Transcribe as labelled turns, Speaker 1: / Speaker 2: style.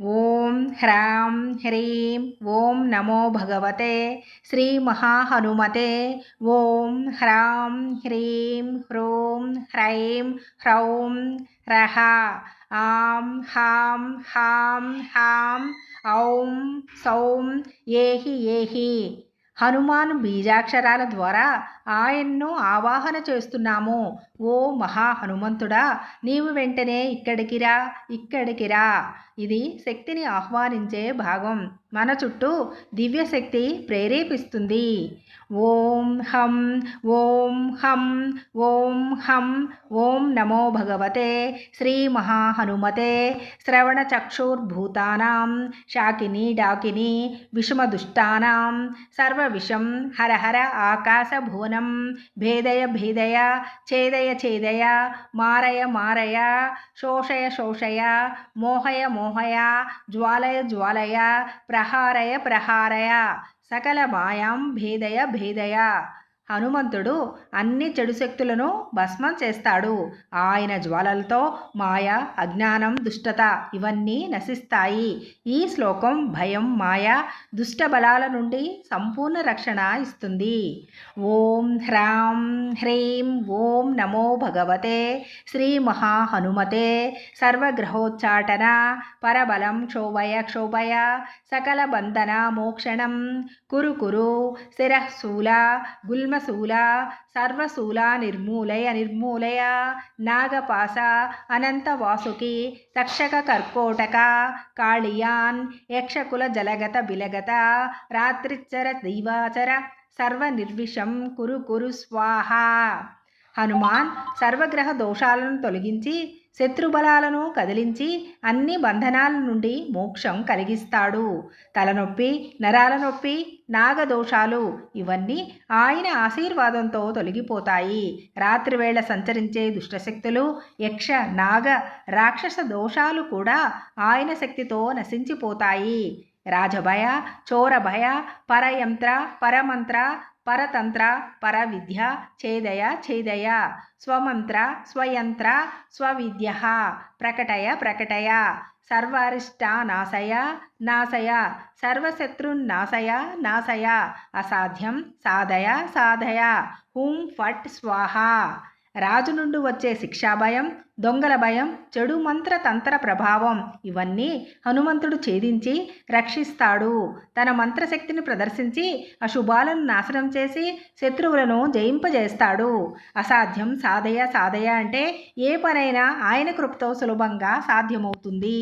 Speaker 1: ఓం హ్రాం హ్రీం ఓం నమో భగవతే శ్రీ మహాహనుమతే ఓం హ్రాం హ్రీం హ్రూం హ్రైం హ్రౌం రహ ఆం హాం హాం హాం ఔం సౌం ఏహి ఏహి హనుమాన్ బీజాక్షరాల ద్వారా ఆయన్ను ఆవాహన చేస్తున్నాము. ఓ మహా హనుమంతుడా నీవు వెంటనే ఇక్కడికి రా ఇక్కడికి రా. ఇది శక్తిని ఆహ్వానించే భాగం. మన చుట్టూ దివ్యశక్తి ప్రేరేపిస్తుంది. ఓం హం ఓం హం ఓం హం ఓం నమో భగవతే శ్రీ మహాహనుమతే. శ్రవణచక్షుర్భూతానాం శాకిని డాకిని విషమదుష్టానాం సర్వ विषम हर हर आकाशभुवनं। भेदय भेदय, छेदय छेदय, मारय मारय, शोषय शोषय, मोहय मोहय, ज्वालय ज्वालय, प्रहारय प्रहारय। सकलमायां भेदय भेदय। హనుమంతుడు అన్ని చెడు శక్తులను భస్మం చేస్తాడు. ఆయన జ్వాలలతో మాయ అజ్ఞానం దుష్టత ఇవన్నీ నశిస్తాయి. ఈ శ్లోకం భయం మాయ దుష్ట బలాల నుండి సంపూర్ణ రక్షణ ఇస్తుంది. ఓం హ్రాం హ్రీం ఓం నమో భగవతే శ్రీ మహాహనుమతే సర్వగ్రహోచ్చాటన పరబలం క్షోభయ క్షోభయ సకల బంధన మోక్షణం. కురు కురు శిరశూల గుల్మ సర్వశూల నిర్మూలయ నిర్మూలయ నాగపాస అనంతవాసుకి తక్షక కర్కోటక కాళియాన్ యక్షకుల జలగత బిలగత రాత్రిచ్చర దైవాచర సర్వనిర్విషం కురు కురు స్వాహ. హనుమాన్ సర్వగ్రహ దోషాలను తొలగించి శత్రుబలాలను కదిలించి అన్ని బంధనాల నుండి మోక్షం కలిగిస్తాడు. తలనొప్పి నరాల నొప్పి నాగదోషాలు ఇవన్నీ ఆయన ఆశీర్వాదంతో తొలగిపోతాయి. రాత్రివేళ సంచరించే దుష్టశక్తులు యక్ష నాగ రాక్షస దోషాలు కూడా ఆయన శక్తితో నశించిపోతాయి. రాజభయ చోరభయ పరయంత్ర పరమంత్ర పరతంత్ర పరవిద్య ఛేదయ ఛేదయ స్వమంత్ర స్వయంత్ర స్వవిద్య ప్రకటయ ప్రకటయ సర్వారిష్ట నాశయ నాశయ సర్వశత్రున్నాశయ నాశయ అసాధ్యం సాధయ సాధయ హుం ఫట్ స్వాహ. రాజు నుండి వచ్చే శిక్షా భయం దొంగల భయం చెడు మంత్ర తంత్ర ప్రభావం ఇవన్నీ హనుమంతుడు ఛేదించి రక్షిస్తాడు. తన మంత్రశక్తిని ప్రదర్శించి అశుభాలను నాశనం చేసి శత్రువులను జయింపజేస్తాడు. అసాధ్యం సాధయ సాధయ అంటే ఏ పనైనా ఆయన కృపతో సులభంగా సాధ్యమవుతుంది.